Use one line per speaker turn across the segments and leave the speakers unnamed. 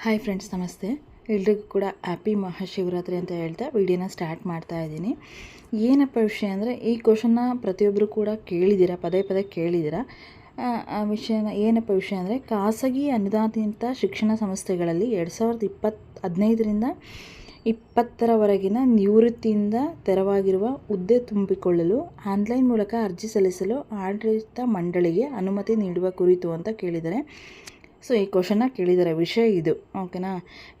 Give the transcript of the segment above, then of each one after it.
Hi friends ನಮಸ್ತೆ. ಎಲ್ರಿಗೂ ಕೂಡ ಹ್ಯಾಪಿ ಮಹಾಶಿವರಾತ್ರಿ ಅಂತ ಹೇಳ್ತಾ ವಿಡಿಯೋನ ಸ್ಟಾರ್ಟ್ ಮಾಡ್ತಾ ಇದ್ದೀನಿ. ಏನಪ್ಪ ವಿಷಯ ಅಂದರೆ ಈ ಕ್ವಶನ್ನ ಪ್ರತಿಯೊಬ್ಬರು ಕೂಡ ಕೇಳಿದ್ದೀರಾ ಪದೇ ಪದೇ ಕೇಳಿದ್ದೀರಾ ಆ, ವಿಷಯನ ಏನಪ್ಪ ವಿಷಯ ಅಂದರೆ ಖಾಸಗಿ ಅನುದಾನಿತ ಶಿಕ್ಷಣ ಸಂಸ್ಥೆಗಳಲ್ಲಿ ಎರಡು ಸಾವಿರದ ಇಪ್ಪತ್ತು ಹದಿನೈದರಿಂದ ಇಪ್ಪತ್ತರವರೆಗಿನ ನಿವೃತ್ತಿಯಿಂದ ತೆರವಾಗಿರುವ ಹುದ್ದೆ ತುಂಬಿಕೊಳ್ಳಲು ಆನ್ಲೈನ್ ಮೂಲಕ ಅರ್ಜಿ ಸಲ್ಲಿಸಲು ಆಡಳಿತ ಮಂಡಳಿಗೆ ಅನುಮತಿ ನೀಡುವ ಕುರಿತು ಅಂತ ಕೇಳಿದ್ದಾರೆ. ಸೊ ಈ ಕ್ವಶನ್ನ ಕೇಳಿದ್ದಾರೆ ವಿಷಯ ಇದು. ಓಕೆನಾ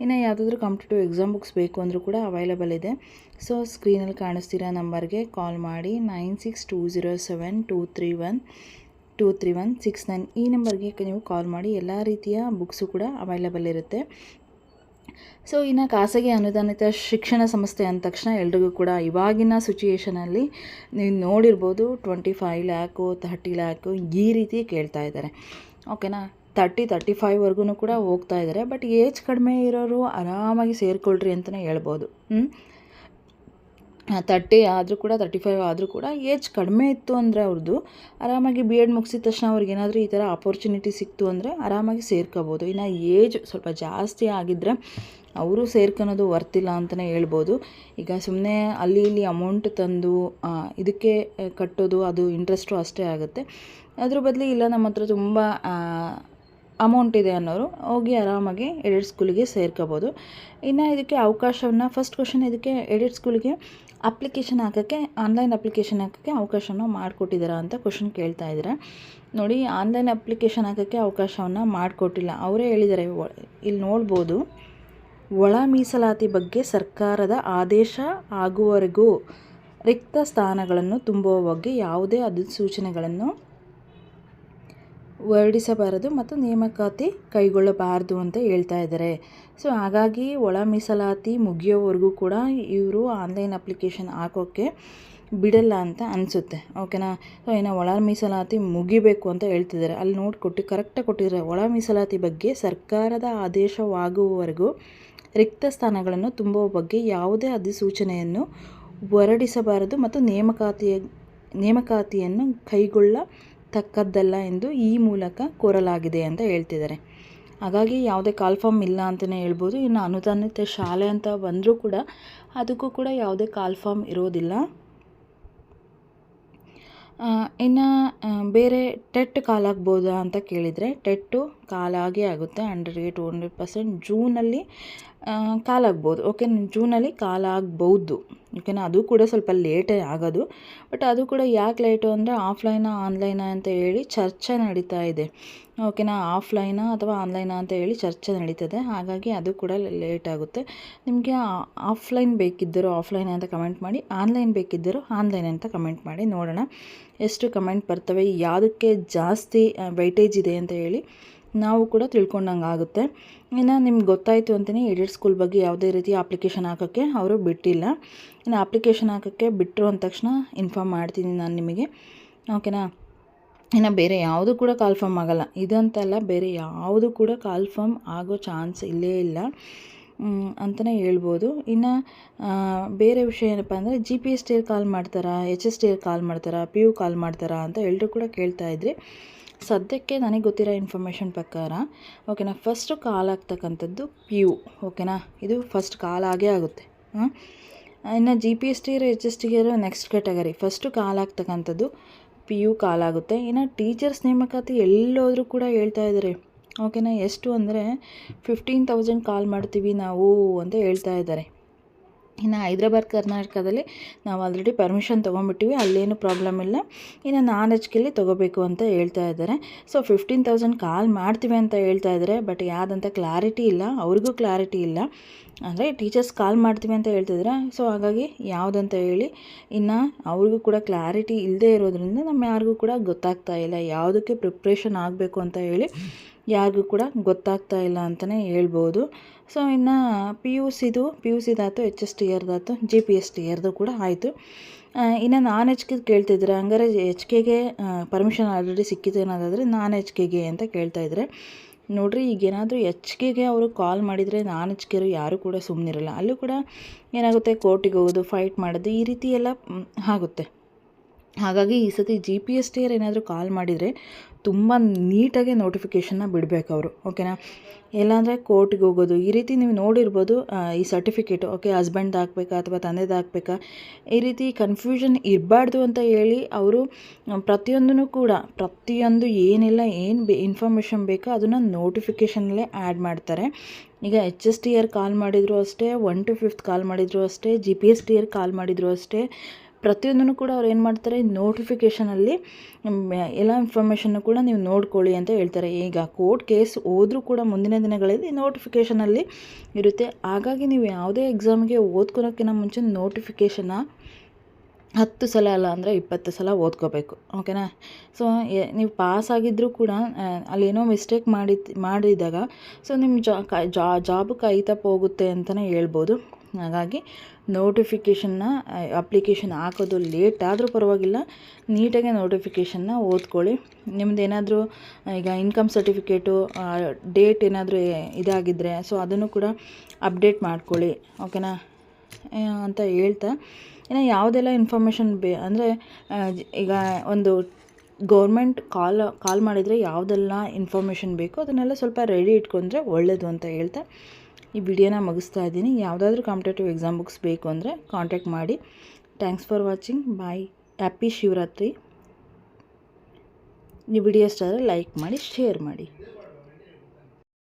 ಇನ್ನು ಯಾವುದಾದ್ರೂ ಕಾಂಪಿಟೇಟಿವ್ ಎಕ್ಸಾಮ್ ಬುಕ್ಸ್ ಬೇಕು ಅಂದರೂ ಕೂಡ ಅವೈಲಬಲ್ ಇದೆ. ಸೊ ಸ್ಕ್ರೀನಲ್ಲಿ ಕಾಣಿಸ್ತಿರೋ ನಂಬರ್ಗೆ ಕಾಲ್ ಮಾಡಿ nine six two zero seven two three one two three one six nine ಈ ನಂಬರ್ಗೆ ನೀವು ಕಾಲ್ ಮಾಡಿ ಎಲ್ಲ ರೀತಿಯ ಬುಕ್ಸು ಕೂಡ ಅವೈಲಬಲ್ ಇರುತ್ತೆ. ಸೊ ಇನ್ನು ಖಾಸಗಿ ಅನುದಾನಿತ ಶಿಕ್ಷಣ ಸಂಸ್ಥೆ ಅಂದ ತಕ್ಷಣ ಎಲ್ರಿಗೂ ಕೂಡ ಇವಾಗಿನ ಸಿಚುಯೇಷನಲ್ಲಿ ನೀವು ನೋಡಿರ್ಬೋದು twenty five lakh thirty lakh ಈ ರೀತಿ ಕೇಳ್ತಾ ಇದ್ದಾರೆ ಓಕೆನಾ ತರ್ಟಿ ತರ್ಟಿ ಫೈವ್ವರೆಗೂ ಕೂಡ ಹೋಗ್ತಾ ಇದ್ದಾರೆ ಬಟ್ ಏಜ್ ಕಡಿಮೆ ಇರೋರು ಆರಾಮಾಗಿ ಸೇರಿಕೊಳ್ರಿ ಅಂತಲೇ ಹೇಳ್ಬೋದು. ತರ್ಟಿ ಆದರೂ ಕೂಡ ತರ್ಟಿ ಫೈವ್ ಆದರೂ ಕೂಡ ಏಜ್ ಕಡಿಮೆ ಇತ್ತು ಅಂದರೆ ಅವ್ರದ್ದು ಆರಾಮಾಗಿ ಬಿ ಎಡ್ ಮುಗಿಸಿದ ತಕ್ಷಣ ಅವ್ರಿಗೆ ಏನಾದರೂ ಈ ಥರ ಅಪರ್ಚುನಿಟಿ ಸಿಕ್ತು ಅಂದರೆ ಆರಾಮಾಗಿ ಸೇರ್ಕೋಬೋದು. ಇನ್ನು ಏಜ್ ಸ್ವಲ್ಪ ಜಾಸ್ತಿ ಆಗಿದ್ದರೆ ಅವರು ಸೇರ್ಕೊಳೋದು ವರ್ತಿಲ್ಲ ಅಂತಲೇ ಹೇಳ್ಬೋದು. ಈಗ ಸುಮ್ಮನೆ ಅಲ್ಲಿ ಇಲ್ಲಿ ಅಮೌಂಟ್ ತಂದು ಇದಕ್ಕೆ ಕಟ್ಟೋದು ಅದು ಇಂಟ್ರೆಸ್ಟು ಅಷ್ಟೇ ಆಗುತ್ತೆ. ಅದ್ರ ಬದಲು ಇಲ್ಲ, ನಮ್ಮ ಹತ್ರ ತುಂಬ ಅಮೌಂಟ್ ಇದೆ ಅನ್ನೋರು ಹೋಗಿ ಆರಾಮಾಗಿ ಎಡೆಡ್ ಸ್ಕೂಲಿಗೆ ಸೇರ್ಕೋಬೋದು. ಇನ್ನು ಇದಕ್ಕೆ ಅವಕಾಶವನ್ನು ಫಸ್ಟ್ ಕ್ವಶನ್ ಇದಕ್ಕೆ ಎಡೆಡ್ ಸ್ಕೂಲಿಗೆ ಅಪ್ಲಿಕೇಶನ್ ಹಾಕೋಕ್ಕೆ ಆನ್ಲೈನ್ ಅಪ್ಲಿಕೇಶನ್ ಹಾಕೋಕ್ಕೆ ಅವಕಾಶವನ್ನು ಮಾಡಿಕೊಟ್ಟಿದ್ದೀರಾ ಅಂತ ಕ್ವಶನ್ ಕೇಳ್ತಾ ಇದ್ದಾರೆ. ನೋಡಿ ಆನ್ಲೈನ್ ಅಪ್ಲಿಕೇಶನ್ ಹಾಕೋಕ್ಕೆ ಅವಕಾಶವನ್ನು ಮಾಡಿಕೊಟ್ಟಿಲ್ಲ. ಅವರೇ ಹೇಳಿದ್ದಾರೆ ಇಲ್ಲಿ ನೋಡ್ಬೋದು, ಒಳ ಮೀಸಲಾತಿ ಬಗ್ಗೆ ಸರ್ಕಾರದ ಆದೇಶ ಆಗುವವರೆಗೂ ರಿಕ್ತ ಸ್ಥಾನಗಳನ್ನು ತುಂಬುವ ಬಗ್ಗೆ ಯಾವುದೇ ಅಧಿಸೂಚನೆಗಳನ್ನು ಹೊರಡಿಸಬಾರದು ಮತ್ತು ನೇಮಕಾತಿ ಕೈಗೊಳ್ಳಬಾರದು ಅಂತ ಹೇಳ್ತಾ ಇದ್ದಾರೆ. ಸೊ, ಹಾಗಾಗಿ ಒಳ ಮೀಸಲಾತಿ ಮುಗಿಯೋವರೆಗೂ ಕೂಡ ಇವರು ಆನ್ಲೈನ್ ಅಪ್ಲಿಕೇಶನ್ ಹಾಕೋಕ್ಕೆ ಬಿಡಲ್ಲ ಅಂತ ಅನಿಸುತ್ತೆ. ಓಕೆನಾ? ಸೊ, ಇನ್ನು ಒಳ ಮೀಸಲಾತಿ ಮುಗಿಬೇಕು ಅಂತ ಹೇಳ್ತಿದ್ದಾರೆ. ಅಲ್ಲಿ ನೋಡಿ ಕೊಟ್ಟು, ಕರೆಕ್ಟಾಗಿ ಕೊಟ್ಟಿದ್ದಾರೆ. ಒಳ ಮೀಸಲಾತಿ ಬಗ್ಗೆ ಸರ್ಕಾರದ ಆದೇಶವಾಗುವವರೆಗೂ ರಿಕ್ತ ಸ್ಥಾನಗಳನ್ನು ತುಂಬುವ ಬಗ್ಗೆ ಯಾವುದೇ ಅಧಿಸೂಚನೆಯನ್ನು ಹೊರಡಿಸಬಾರದು ಮತ್ತು ನೇಮಕಾತಿಯ, ನೇಮಕಾತಿಯನ್ನು ಕೈಗೊಳ್ಳತಕ್ಕದ್ದಲ್ಲ ಎಂದು ಈ ಮೂಲಕ ಕೋರಲಾಗಿದೆ ಅಂತ ಹೇಳ್ತಿದ್ದಾರೆ. ಹಾಗಾಗಿ ಯಾವುದೇ ಕಾಲ್ಫಾರ್ಮ್ ಇಲ್ಲ ಅಂತಲೇ ಹೇಳ್ಬೋದು. ಇನ್ನು ಅನುದಾನಿತ ಶಾಲೆ ಅಂತ ಬಂದರೂ ಕೂಡ ಅದಕ್ಕೂ ಕೂಡ ಯಾವುದೇ ಕಾಲ್ಫಾರ್ಮ್ ಇರೋದಿಲ್ಲ. ಇನ್ನು ಬೇರೆ ಟೆಟ್ ಕಾಲಾಗ್ಬೋದಾ ಅಂತ ಕೇಳಿದರೆ ಟೆಟ್ಟು ಕಾಲಾಗೇ ಆಗುತ್ತೆ. ಹಂಡ್ರೆಡ್ಗೆ ಟು ಹಂಡ್ರೆಡ್ ಪರ್ಸೆಂಟ್ ಜೂನಲ್ಲಿ ಕಾಲಾಗ್ಬೋದು. ಓಕೆ, ಜೂನಲ್ಲಿ ಕಾಲಾಗ್ಬೋದು. ಓಕೆನಾ ಅದು ಕೂಡ ಸ್ವಲ್ಪ ಲೇಟೇ ಆಗೋದು. ಬಟ್ ಅದು ಕೂಡ ಯಾಕೆ ಲೇಟು ಅಂದರೆ ಆಫ್ಲೈನಾ, ಆನ್ಲೈನಾ ಅಂತ ಹೇಳಿ ಚರ್ಚೆ ನಡೀತಾ ಇದೆ. ಓಕೆನಾ, ಆಫ್ಲೈನಾ ಅಥವಾ ಆನ್ಲೈನಾ ಅಂತ ಹೇಳಿ ಚರ್ಚೆ ನಡೀತದೆ. ಹಾಗಾಗಿ ಅದು ಕೂಡ ಲೇಟ್ ಆಗುತ್ತೆ. ನಿಮಗೆ ಆಫ್ಲೈನ್ ಬೇಕಿದ್ದರೂ ಆಫ್ಲೈನ್ ಅಂತ ಕಮೆಂಟ್ ಮಾಡಿ, ಆನ್ಲೈನ್ ಬೇಕಿದ್ದರೂ ಆನ್ಲೈನ್ ಅಂತ ಕಮೆಂಟ್ ಮಾಡಿ ನೋಡೋಣ. ಎಷ್ಟು ಕಮೆಂಟ್ ಬರ್ತವೆ, ಯಾವುದಕ್ಕೆ ಜಾಸ್ತಿ ವೈಟೇಜ್ ಇದೆ ಅಂತ ಹೇಳಿ. ನಾವು ಕೂಡ ತಿಳ್ಕೊಂಡಂಗೆ ಆಗುತ್ತೆ. ಇನ್ನು ನಿಮ್ಗೆ ಗೊತ್ತಾಯಿತು ಅಂತಲೇ ಎಡಿಟ್ ಸ್ಕೂಲ್ ಬಗ್ಗೆ ಯಾವುದೇ ರೀತಿ ಅಪ್ಲಿಕೇಶನ್ ಹಾಕೋಕ್ಕೆ ಅವರು ಬಿಟ್ಟಿಲ್ಲ. ಇನ್ನು ಅಪ್ಲಿಕೇಶನ್ ಹಾಕೋಕ್ಕೆ ಬಿಟ್ಟರು ಅಂದ ತಕ್ಷಣ ಇನ್ಫಾರ್ಮ್ ಮಾಡ್ತೀನಿ ನಾನು ನಿಮಗೆ. ಓಕೆನಾ? ಇನ್ನು ಬೇರೆ ಯಾವುದು ಕೂಡ ಕಾಲ್ಫಾರ್ಮ್ ಆಗೋಲ್ಲ. ಇದಂತಲ್ಲ, ಬೇರೆ ಯಾವುದು ಕೂಡ ಕಾಲ್ಫಾರ್ಮ್ ಆಗೋ ಚಾನ್ಸ್ ಇಲ್ಲೇ ಇಲ್ಲ. ಅಂತಲೇ ಹೇಳ್ಬೋದು. ಇನ್ನು ಬೇರೆ ವಿಷಯ ಏನಪ್ಪ ಅಂದರೆ ಜಿ ಪಿ ಎಸ್ ಟಿಯಲ್ಲಿ ಕಾಲ್ ಮಾಡ್ತಾರಾ ಎಚ್ ಎಸ್ ಟಿಯಲ್ಲಿ ಕಾಲ್ ಮಾಡ್ತಾರಾ ಪಿ ಯು ಕಾಲ್ ಮಾಡ್ತಾರಾ ಅಂತ ಎಲ್ಲರೂ ಕೂಡ ಕೇಳ್ತಾ ಇದ್ರಿ. ಸದ್ಯಕ್ಕೆ ನನಗೆ ಗೊತ್ತಿರೋ ಇನ್ಫಾರ್ಮೇಷನ್ ಪ್ರಕಾರ ಓಕೆನಾ ಫಸ್ಟು ಕಾಲ್ ಆಗ್ತಕ್ಕಂಥದ್ದು ಪಿ ಯು ಓಕೆನಾ ಇದು ಫಸ್ಟ್ ಕಾಲ್ ಆಗೇ ಆಗುತ್ತೆ. ಹಾಂ ಇನ್ನು G P S T H S ಟಿಗೆ ನೆಕ್ಸ್ಟ್ ಕ್ಯಾಟಗರಿ ಫಸ್ಟು ಕಾಲ್ ಆಗ್ತಕ್ಕಂಥದ್ದು ಪಿ ಯು ಕಾಲ್ ಆಗುತ್ತೆ. ಇನ್ನು ಟೀಚರ್ಸ್ ನೇಮಕಾತಿ ಎಲ್ಲೋದ್ರೂ ಕೂಡ ಹೇಳ್ತಾ ಇದ್ದಾರೆ ಓಕೆನಾ, ಎಷ್ಟು ಅಂದರೆ ಫಿಫ್ಟೀನ್ ತೌಸಂಡ್ ಕಾಲ್ ಮಾಡ್ತೀವಿ ನಾವು ಅಂತ ಹೇಳ್ತಾ ಇದ್ದಾರೆ. ಇನ್ನು ಹೈದ್ರಾಬಾದ್, ಕರ್ನಾಟಕದಲ್ಲಿ ನಾವು ಆಲ್ರೆಡಿ ಪರ್ಮಿಷನ್ ತೊಗೊಂಬಿಟ್ಟಿವಿ ಅಲ್ಲೇನು ಪ್ರಾಬ್ಲಮ್ ಇಲ್ಲ. ಇನ್ನು ನಾನ್ ಎಚ್ ತೊಗೋಬೇಕು ಅಂತ ಹೇಳ್ತಾ ಇದ್ದಾರೆ. ಸೊ ಫಿಫ್ಟೀನ್ ತೌಸಂಡ್ ಕಾಲ್ ಮಾಡ್ತೀವಿ ಅಂತ ಹೇಳ್ತಾ ಇದ್ದಾರೆ ಬಟ್ ಯಾವುದಂತ ಕ್ಲಾರಿಟಿ ಇಲ್ಲ, ಅವ್ರಿಗೂ ಕ್ಲಾರಿಟಿ ಇಲ್ಲ. ಅಂದರೆ ಟೀಚರ್ಸ್ ಕಾಲ್ ಮಾಡ್ತೀವಿ ಅಂತ ಹೇಳ್ತಿದ್ರೆ ಸೊ ಹಾಗಾಗಿ ಯಾವುದಂತ ಹೇಳಿ, ಇನ್ನು ಅವ್ರಿಗೂ ಕೂಡ ಕ್ಲಾರಿಟಿ ಇಲ್ಲದೆ ಇರೋದ್ರಿಂದ ನಮ್ಮ ಯಾರಿಗೂ ಕೂಡ ಗೊತ್ತಾಗ್ತಾ ಇಲ್ಲ, ಯಾವುದಕ್ಕೆ ಪ್ರಿಪ್ರೇಷನ್ ಆಗಬೇಕು ಅಂತ ಹೇಳಿ. ಯಾರಿಗೂ ಕೂಡ ಗೊತ್ತಾಗ್ತಾ ಇಲ್ಲ ಅಂತಲೇ ಹೇಳ್ಬೋದು. ಸೊ ಇನ್ನು ಪಿ ಯು ಸಿದು ಪಿ ಯು ಸಿದಾಯ್ತು ಎಚ್ ಎಸ್ ಟಿ ಇಯರ್ದಾಯ್ತು ಜಿ ಪಿ ಎಸ್ ಟಿ ಇಯರ್ದು ಕೂಡ ಆಯಿತು. ಇನ್ನು ನಾನ್ ಎಚ್ ಕೆ ಕೇಳ್ತಿದ್ರೆ, ಹಂಗಾರೆ ಎಚ್ ಕೆಗೆ ಪರ್ಮಿಷನ್ ಆಲ್ರೆಡಿ ಸಿಕ್ಕಿದೆ ಅನ್ನೋದಾದರೆ ನಾನ್ ಎಚ್ ಕೆಗೆ ಅಂತ ಕೇಳ್ತಾ ಇದ್ದಾರೆ ನೋಡ್ರಿ ಈಗ ಏನಾದರೂ ಎಚ್ ಕೆಗೆ ಅವರು ಕಾಲ್ ಮಾಡಿದರೆ ನಾನ್ ಎಚ್ ಕೆರು ಯಾರೂ ಕೂಡ ಸುಮ್ಮನಿರಲ್ಲ ಅಲ್ಲೂ ಕೂಡ ಏನಾಗುತ್ತೆ ಕೋರ್ಟಿಗೆ ಹೋಗೋದು ಫೈಟ್ ಮಾಡೋದು, ಈ ರೀತಿ ಎಲ್ಲ ಆಗುತ್ತೆ. ಹಾಗಾಗಿ ಈ ಸತಿ ಜಿ ಪಿ ಎಸ್ ಟಿ ಏನಾದರೂ ಕಾಲ್ ಮಾಡಿದರೆ ತುಂಬ ನೀಟಾಗಿ ನೋಟಿಫಿಕೇಷನ್ನ ಬಿಡಬೇಕು ಅವರು ಓಕೆನಾ ಇಲ್ಲಾಂದರೆ ಕೋರ್ಟಿಗೆ ಹೋಗೋದು, ಈ ರೀತಿ ನೀವು ನೋಡಿರ್ಬೋದು ಈ ಸರ್ಟಿಫಿಕೇಟು ಓಕೆ ಹಸ್ಬೆಂಡ್ದು ಹಾಕ್ಬೇಕಾ ಅಥವಾ ತಂದೆದು ಹಾಕ್ಬೇಕಾ, ಈ ರೀತಿ ಕನ್ಫ್ಯೂಷನ್ ಇರಬಾರ್ದು ಅಂತ ಹೇಳಿ ಅವರು ಪ್ರತಿಯೊಂದೂ ಕೂಡ, ಪ್ರತಿಯೊಂದು ಏನೆಲ್ಲ, ಏನು ಬೇ ಇನ್ಫಾರ್ಮೇಷನ್ ಬೇಕೋ ಅದನ್ನು ನೋಟಿಫಿಕೇಷನಲ್ಲೇ ಆ್ಯಡ್ ಮಾಡ್ತಾರೆ. ಈಗ H S T R call ಮಾಡಿದರೂ ಅಷ್ಟೇ ಒನ್ ಟು ಫಿಫ್ತ್ ಕಾಲ್ ಮಾಡಿದರೂ ಅಷ್ಟೇ G P S T R call ಮಾಡಿದರೂ ಅಷ್ಟೇ ಪ್ರತಿಯೊಂದನ್ನು ಕೂಡ ಅವ್ರು ಏನು ಮಾಡ್ತಾರೆ ನೋಟಿಫಿಕೇಷನಲ್ಲಿ ಎಲ್ಲ ಇನ್ಫಾರ್ಮೇಷನ್ನು ಕೂಡ ನೀವು ನೋಡ್ಕೊಳ್ಳಿ ಅಂತ ಹೇಳ್ತಾರೆ. ಈಗ ಕೋರ್ಟ್ ಕೇಸ್ ಹೋದರೂ ಕೂಡ ಮುಂದಿನ ದಿನಗಳಲ್ಲಿ ನೋಟಿಫಿಕೇಷನಲ್ಲಿ ಇರುತ್ತೆ. ಹಾಗಾಗಿ ನೀವು ಯಾವುದೇ ಎಕ್ಸಾಮ್ಗೆ ಓದ್ಕೊಳೋಕ್ಕಿಂತ ಮುಂಚೆ ನೋಟಿಫಿಕೇಷನ್ನ ಹತ್ತು ಸಲ ಅಲ್ಲ ಅಂದರೆ ಇಪ್ಪತ್ತು ಸಲ ಓದ್ಕೋಬೇಕು. ಓಕೆನಾ ಸೊ ನೀವು ಪಾಸ್ ಆಗಿದ್ದರೂ ಕೂಡ ಅಲ್ಲೇನೋ ಮಿಸ್ಟೇಕ್ ಮಾಡಿ ಮಾಡಿದಾಗ ಸೊ ನಿಮ್ಮ ಜಾಬ್ ಕೈ ತಪ್ಪು ಹೋಗುತ್ತೆ ಅಂತಲೇ ಹೇಳ್ಬೋದು. ಹಾಗಾಗಿ ನೋಟಿಫಿಕೇಷನ್ನ ಅಪ್ಲಿಕೇಶನ್ ಹಾಕೋದು ಲೇಟ್ ಆದರೂ ಪರವಾಗಿಲ್ಲ. ನೀಟಾಗಿ ನೋಟಿಫಿಕೇಷನ್ನ ಓದ್ಕೊಳ್ಳಿ. ನಿಮ್ದು ಏನಾದರೂ ಈಗ ಇನ್ಕಮ್ ಸರ್ಟಿಫಿಕೇಟು ಡೇಟ್ ಏನಾದರೂ ಇದಾಗಿದ್ದರೆ ಸೊ ಅದನ್ನು ಕೂಡ ಅಪ್ಡೇಟ್ ಮಾಡ್ಕೊಳ್ಳಿ. ಓಕೆನಾ ಅಂತ ಹೇಳ್ತಾ. ಇನ್ನು ಯಾವುದೆಲ್ಲ ಇನ್ಫಾರ್ಮೇಷನ್ ಬೇ, ಅಂದರೆ ಈಗ ಒಂದು ಗೌರ್ಮೆಂಟ್ ಕಾಲ್ ಕಾಲ್ ಮಾಡಿದರೆ ಯಾವುದೆಲ್ಲ ಇನ್ಫಾರ್ಮೇಷನ್ ಬೇಕೋ ಅದನ್ನೆಲ್ಲ ಸ್ವಲ್ಪ ರೆಡಿ ಇಟ್ಕೊಂಡ್ರೆ ಒಳ್ಳೆಯದು ಅಂತ ಹೇಳ್ತಾ. ಈ ವಿಡಿಯೋನ ಮುಗಿಸ್ತಾ ಇದ್ದೀನಿ. ಯಾವುದಾದ್ರೂ ಕಾಂಪಿಟೇಟಿವ್ ಎಕ್ಸಾಮ್ ಬುಕ್ಸ್ ಬೇಕು ಅಂದರೆ ಕಾಂಟ್ಯಾಕ್ಟ್ ಮಾಡಿ. Thanks for watching bye happy Shivaratri ಈ ವಿಡಿಯೋ ಇಷ್ಟ ಆದರೆ ಲೈಕ್ ಮಾಡಿ ಶೇರ್ ಮಾಡಿ.